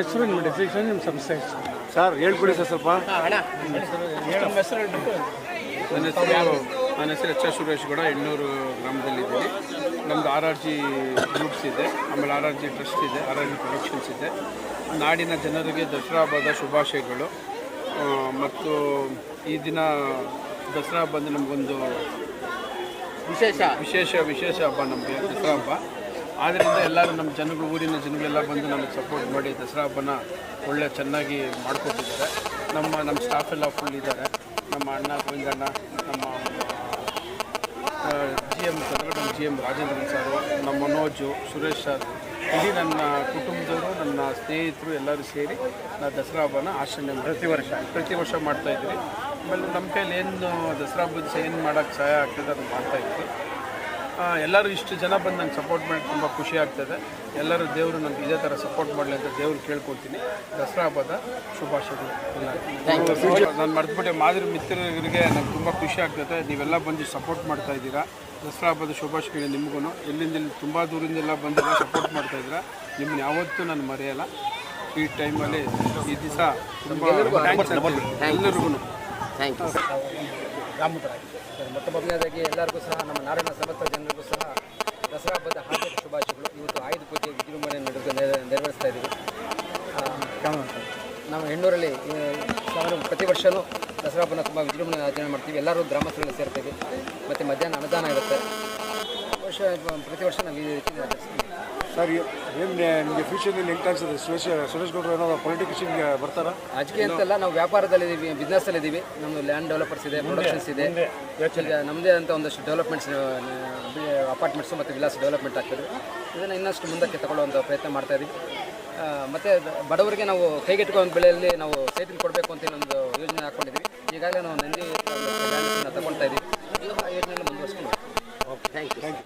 ಹೆಸರು ನಿಮ್ಮ ಸಂಸ್ಥೆ ಹೆಸರು ಸರ್ ಹೇಳ್ಕೊಡಿ ಸರ್ ಸ್ವಲ್ಪ. ನಮ್ಮ ನನ್ನ ಹೆಸರು ನನ್ನ ಹೆಸರು ಎಚ್ ಆರ್ ಸುರೇಶ್ ಗೌಡ ಎಣ್ಣೂರು ಗ್ರಾಮದಲ್ಲಿದ್ದೀನಿ ನಮ್ಮದು ಆರ್ ಆರ್ ಜಿ ಗ್ರೂಪ್ಸ್ ಇದೆ. ಆಮೇಲೆ ಆರ್ ಆರ್ ಜಿ ಟ್ರಸ್ಟ್ ಇದೆ ಆರ್ ಆರ್ ಜಿ ಪ್ರೊಡಕ್ಷನ್ಸ್ ಇದೆ. ನಾಡಿನ ಜನರಿಗೆ ದಸರಾ ಹಬ್ಬದ ಶುಭಾಶಯಗಳು ಮತ್ತು ಈ ದಿನ ದಸರಾ ಹಬ್ಬದ ನಮಗೊಂದು ವಿಶೇಷ. ವಿಶೇಷ ವಿಶೇಷ ಹಬ್ಬ ನಮಗೆ ದಸರಾ ಹಬ್ಬ. ಆದ್ದರಿಂದ ಎಲ್ಲರೂ ನಮ್ಮ ಜನಗಳು ಊರಿನ ಜನಗಳೆಲ್ಲ ಬಂದು ನಮಗೆ ಸಪೋರ್ಟ್ ಮಾಡಿ ದಸರಾ ಹಬ್ಬನ ಒಳ್ಳೆ ಚೆನ್ನಾಗಿ ಮಾಡಿಕೊಟ್ಟಿದ್ದಾರೆ. ನಮ್ಮ ನಮ್ಮ ಸ್ಟಾಫ್ ಎಲ್ಲ ಫುಲ್ ಇದ್ದಾರೆ. ನಮ್ಮ ಅಣ್ಣ ಗೋವಿಂದಣ್ಣ ನಮ್ಮ G M Kannada G M Rajendran sir ನಮ್ಮ ಮನೋಜು ಸುರೇಶ್ ಸರ್ ಇಡೀ ನನ್ನ ಕುಟುಂಬದವರು ನನ್ನ ಸ್ನೇಹಿತರು ಎಲ್ಲರೂ ಸೇರಿ ನಾ ದಸರಾ ಹಬ್ಬನ ಆಚರಣೆ ಪ್ರತಿ ವರ್ಷ. ಪ್ರತಿ ವರ್ಷ ಮಾಡ್ತಾಯಿದ್ವಿ ಆಮೇಲೆ ನಮ್ಮ ಕೈಯಲ್ಲಿ ಏನು ದಸರಾ ಹಬ್ಬದ ಏನು ಮಾಡೋಕ್ಕೆ ಸಹಾಯ ಆಗ್ತದೆ ಅದು ಮಾಡ್ತಾಯಿದ್ವಿ ಎಲ್ಲರೂ ಇಷ್ಟು ಜನ ಬಂದು ನಂಗೆ ಸಪೋರ್ಟ್ ಮಾಡಿ ತುಂಬ ಖುಷಿ ಆಗ್ತದೆ. ಎಲ್ಲರೂ ದೇವರು ನನಗೆ ಇದೇ ಥರ ಸಪೋರ್ಟ್ ಮಾಡಲಿ ಅಂತ ದೇವ್ರು ಕೇಳ್ಕೊಳ್ತೀನಿ. ದಸರಾ ಹಬ್ಬದ ಶುಭಾಶಯಗಳು. ನಾನು ಮರೆತುಬಿಟ್ಟೆ. ಮಾದರಿ ಮಿತ್ರರಿಗೆ ನಂಗೆ ತುಂಬ ಖುಷಿ ಆಗ್ತದೆ. ನೀವೆಲ್ಲ ಬಂದು ಸಪೋರ್ಟ್ ಮಾಡ್ತಾ ಇದ್ದೀರಾ. ದಸರಾ ಹಬ್ಬದ ಶುಭಾಶಯಗಳು ನಿಮಗೂ ಎಲ್ಲಿಂದ ತುಂಬ ದೂರಿಂದೆಲ್ಲ ಬಂದು ಸಪೋರ್ಟ್ ಮಾಡ್ತಾ ಇದ್ದೀರಾ. ನಿಮ್ಮನ್ನ ಯಾವತ್ತೂ ನಾನು ಮರೆಯಲ್ಲ. ಈ ಟೈಮಲ್ಲಿ ಈ ದಿವಸ ತುಂಬ ಎಲ್ಲರಿಗೂ ಥ್ಯಾಂಕ್ ಯು ರಾಮಪುರಾಗಿ ಮೊತ್ತ ಮೊದಲನೇದಾಗಿ ಎಲ್ಲರಿಗೂ ಸಹ, ನಮ್ಮ ನಾಡಿನ ಸಮಸ್ತ ಜನರಿಗೂ ಸಹ ದಸರಾ ಹಬ್ಬದ ಹಾರ್ದಿಕ ಶುಭಾಶಯಗಳು. ಇವತ್ತು ಆಯುಧ ಪೂಜೆ, ವಿಜೃಂಭಣೆ ನಡೆದು ನೆರ- ನೆರವೇರಿಸ್ತಾ ಇದ್ದೀವಿ. ನಾವು ಹೆಣ್ಣೂರಲ್ಲಿ ಪ್ರತಿ ವರ್ಷವೂ ದಸರಾ ಹಬ್ಬನ ತುಂಬ ವಿಜೃಂಭಣೆ ಆಚರಣೆ ಮಾಡ್ತೀವಿ. ಎಲ್ಲರೂ ಗ್ರಾಮಸ್ಥರಲ್ಲಿ ಸೇರ್ತೀವಿ. ಮತ್ತು ಮಧ್ಯಾಹ್ನ ಅನುದಾನ ಇರುತ್ತೆ. ವರ್ಷ, ಪ್ರತಿ ವರ್ಷ ನಾವು ಈ ರೀತಿ ಆಚರಿಸ್ತೀವಿ ಸರ್ ಏನು ನಿಮಗೆ ಫ್ಯೂಚರ್ನಲ್ಲಿ ಹೆಂಗೆ ಕಾಣಿಸ್ತದೆ ಸುರೇಶ್ ಸುರೇಶ್ ಗೌಡರು ಏನಾದ್ರು ಬರ್ತಾರಾ? ಅಜ್ಗೆ ಅಂತಲ್ಲ ನಾವು ವ್ಯಾಪಾರದಲ್ಲಿ ಇದ್ದೀವಿ ಬಿಸ್ನೆಸ್ಸಲ್ಲಿ ಇದ್ದೀವಿ ನಮ್ಮದು ಲ್ಯಾಂಡ್ ಡೆವಲಪರ್ಸ್ ಇದೆ ಪ್ರೊಡಕ್ಷನ್ಸ್ ಇದೆ. ಈಗ ನಮ್ಮದೇ ಅಂತ ಒಂದಷ್ಟು ಡೆವಲಪ್ಮೆಂಟ್ಸ್ ಅಪಾರ್ಟ್ಮೆಂಟ್ಸು ಮತ್ತು ವಿಲಾಸ್ ಡೆವಲಪ್ಮೆಂಟ್ ಆಗ್ತದೆ. ಇದನ್ನು ಇನ್ನಷ್ಟು ಮುಂದಕ್ಕೆ ತಗೊಳ್ಳುವಂಥ ಪ್ರಯತ್ನ ಮಾಡ್ತಾ ಇದ್ದೀವಿ ಮತ್ತು ಬಡವರಿಗೆ ನಾವು ಕೈಗೆಟುಕುವಂಥ ಬೆಲೆಯಲ್ಲಿ ನಾವು ಸೈಟಿಂಗ್ ಕೊಡಬೇಕು ಅಂತ ಇನ್ನೊಂದು ಯೋಜನೆ ಹಾಕ್ಕೊಂಡಿದ್ದೀವಿ ಈಗಾಗಲೇ ನಾವು ನಂದಿ ತಗೊಳ್ತಾ ಇದ್ದೀವಿ ಈ ಯೋಜನೆಯನ್ನು ಮುಂದುವರಿಸ್ಕೊಂಡು ಥ್ಯಾಂಕ್ ಯು